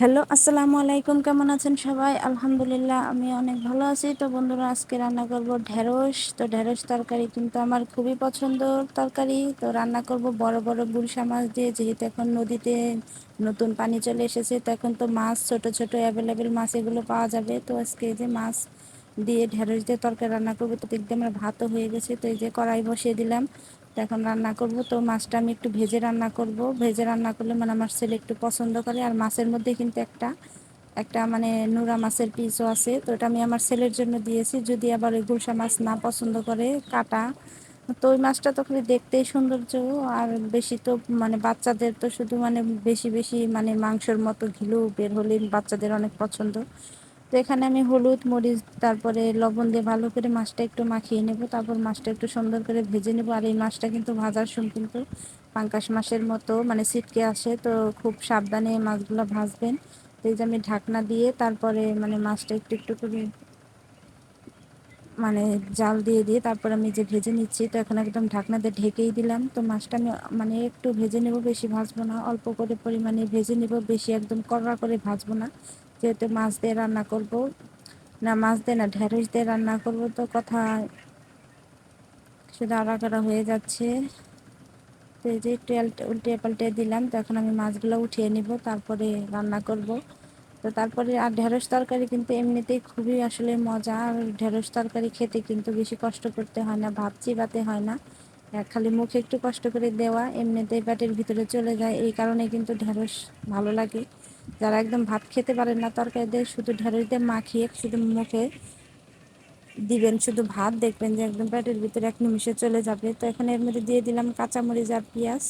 Hello, আসসালামু আলাইকুম। কেমন আছেন সবাই? আলহামদুলিল্লাহ, আমি অনেক ভালো আছি। তো বন্ধুরা, আজকে রান্না করব ঢেঁড়স। তো ঢেঁড়স তরকারি কিন্তু আমার খুবই পছন্দর তরকারি। তো রান্না করব বড় বড় গুলশা মাছ দিয়ে। যেহেতু এখন নদীতে নতুন পানি চলে এসেছে, তো এখন তো মাছ, ছোট ছোট অ্যাভেলেবেল মাছ এগুলো পাওয়া যাবে। তো আজকে এই যে মাছ দিয়ে ঢেঁড়স দিয়ে তরকারি রান্না করব, তো দেখতে আমার ভাতও হয়ে গেছে। তো এই যে কড়াই বসিয়ে দিলাম। এখন রান্না করব। তো মাছটা আমি একটু ভেজে রান্না করব। ভেজে রান্না করলে মানে আমার ছেলে একটু পছন্দ করে। আর মাছের মধ্যে কিন্তু একটা একটা মানে নোরা মাছের পিসও আছে। তো এটা আমি আমার ছেলের জন্য দিয়েছি। যদি আবার ওই গুলশা মাছ না পছন্দ করে, কাটা, তো ওই মাছটা তো খালি দেখতেই সৌন্দর্য। আর বেশি তো মানে বাচ্চাদের তো শুধু মানে বেশি বেশি মানে মাংসের মতো ঘিলু বের হলে বাচ্চাদের অনেক পছন্দ। তো এখানে আমি হলুদ, মরিচ, তারপরে লবণ দিয়ে ভালো করে মাছটা একটু মাখিয়ে নেব। তারপর মাছটা একটু সুন্দর করে ভেজে নেব। আর এই মাছটা কিন্তু ভাজার সময় কিন্তু পাঙ্কাশ মাছের মতো মানে ছিটকে আসে। তো খুব সাবধানে মাছগুলো ভাজবেন। তো এই যে আমি ঢাকনা দিয়ে তারপরে মানে মাছটা একটু একটু করে মানে জাল দিয়ে দিয়ে তারপর আমি যে ভেজে নিচ্ছি, তো এখন একদম ঢাকনা দিয়ে ঢেকেই দিলাম। তো মাছটা আমি মানে একটু ভেজে নেব, বেশি ভাজবো না। অল্প করে পরিমাণে ভেজে নেব, বেশি একদম কড়া করে ভাজবো না। যেহেতু মাছ দিয়ে রান্না করব, না মাছ দিয়ে না ঢেঁড়স দিয়ে রান্না করব, তো কথা শুধু আড়া হয়ে যাচ্ছে। তো এই যে একটু উল্টে পাল্টে দিলাম, তো এখন আমি মাছগুলো উঠিয়ে নিব, তারপরে রান্না করব। তো তারপরে আর ঢেঁড়স তরকারি কিন্তু এমনিতেই খুবই আসলে মজা, আর ঢেঁড়স তরকারি খেতে কিন্তু বেশি কষ্ট করতে হয় না, ভাত চিবাতে হয় না। খালি মুখে একটু কষ্ট করে দেওয়া, এমনিতেই পেটের ভিতরে চলে যায়, এই কারণে কিন্তু ঢেঁড়স ভালো লাগে। যারা একদম ভাত খেতে পারেন না তরকারি দিয়ে শুধু ঢেঁড়স দিয়ে মাখিয়ে শুধু মুখে দিবেন শুধু ভাত, দেখবেন যে একদম পেটের ভিতরে এক নিমিষে চলে যাবে। তো এখন এর মধ্যে দিয়ে দিলাম কাঁচামরিচ আর পেঁয়াজ।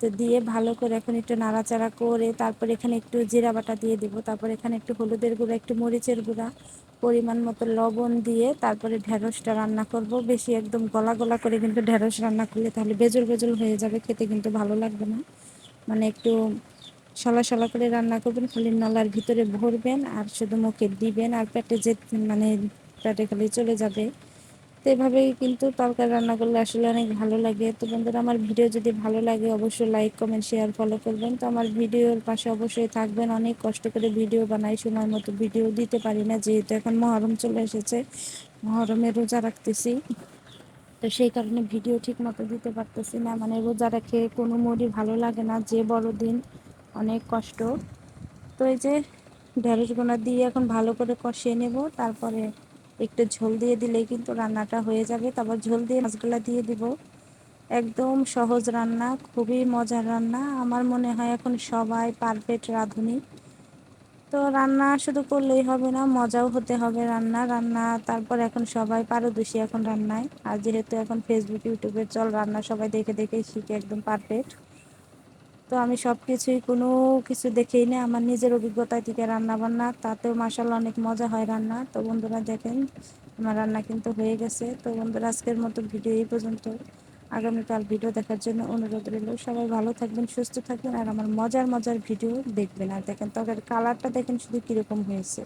তো দিয়ে ভালো করে এখন একটু নাড়াচাড়া করে তারপর এখানে একটু জিরা বাটা দিয়ে দিব। তারপর এখানে একটু হলুদের গুঁড়া, একটু মরিচের গুঁড়া, পরিমাণ মতো লবণ দিয়ে তারপরে ঢেঁড়সটা রান্না করব। বেশি একদম গলা গলা করে কিন্তু ঢেঁড়স রান্না করলে তাহলে বেজল বেজল হয়ে যাবে, খেতে কিন্তু ভালো লাগবে না। মানে একটু সলা সলা করে রান্না করবেন, খালি নলার ভিতরে ভরবেন আর শুধু মুখে দিবেন আর পেটে যে মানে পেটে খালি চলে যাবে। তো এভাবেই কিন্তু তরকারি রান্না করলে আসলে অনেক ভালো লাগে। তো বন্ধুরা, আমার ভিডিও যদি ভালো লাগে অবশ্যই লাইক কমেন্ট শেয়ার ফলো করবেন। তো আমার ভিডিওর পাশে অবশ্যই থাকবেন। অনেক কষ্ট করে ভিডিও বানাই, সময় মতো ভিডিও দিতে পারি না, যেহেতু এখন মহরম চলে এসেছে, মহরমে রোজা রাখতেছি। তো সেই কারণে ভিডিও ঠিক মতো দিতে পারতেছি না। মানে রোজা রেখে কোনো মোডই ভালো লাগে না, যে বড় দিন অনেক কষ্ট। তো এই যে ঢেঁড়স গোনা দিয়ে এখন ভালো করে কষিয়ে নেব, তারপরে একটু ঝোল দিয়ে দিলেই কিন্তু রান্নাটা হয়ে যাবে। তারপর ঝোল দিয়ে মাছগুলো দিয়ে দিব। একদম সহজ রান্না, খুবই মজার রান্না। আমার মনে হয় এখন সবাই পারফেক্ট রাঁধুনি। তো রান্না শুধু করলেই হবে না, মজাও হতে হবে রান্না। রান্না তারপর এখন সবাই পারদর্শী এখন রান্নায়। আর যেহেতু এখন ফেসবুক ইউটিউবের চল, রান্না সবাই দেখে দেখে শিখে, একদম পারফেক্ট। তো আমি সব কিছুই কোনো কিছু দেখেই না, আমার নিজের অভিজ্ঞতা থেকে রান্না বান্না তাতেও মাসাল্লাহ অনেক মজা হয় রান্না। তো বন্ধুরা দেখেন, আমার রান্না কিন্তু হয়ে গেছে। তো বন্ধুরা, আজকের মতো ভিডিও এই পর্যন্ত। আগামীকাল ভিডিও দেখার জন্য অনুরোধ রইল। সবাই ভালো থাকবেন, সুস্থ থাকবেন, আর আমার মজার মজার ভিডিও দেখবেন। আর দেখেন তবে কালারটা দেখেন শুধু কীরকম হয়েছে।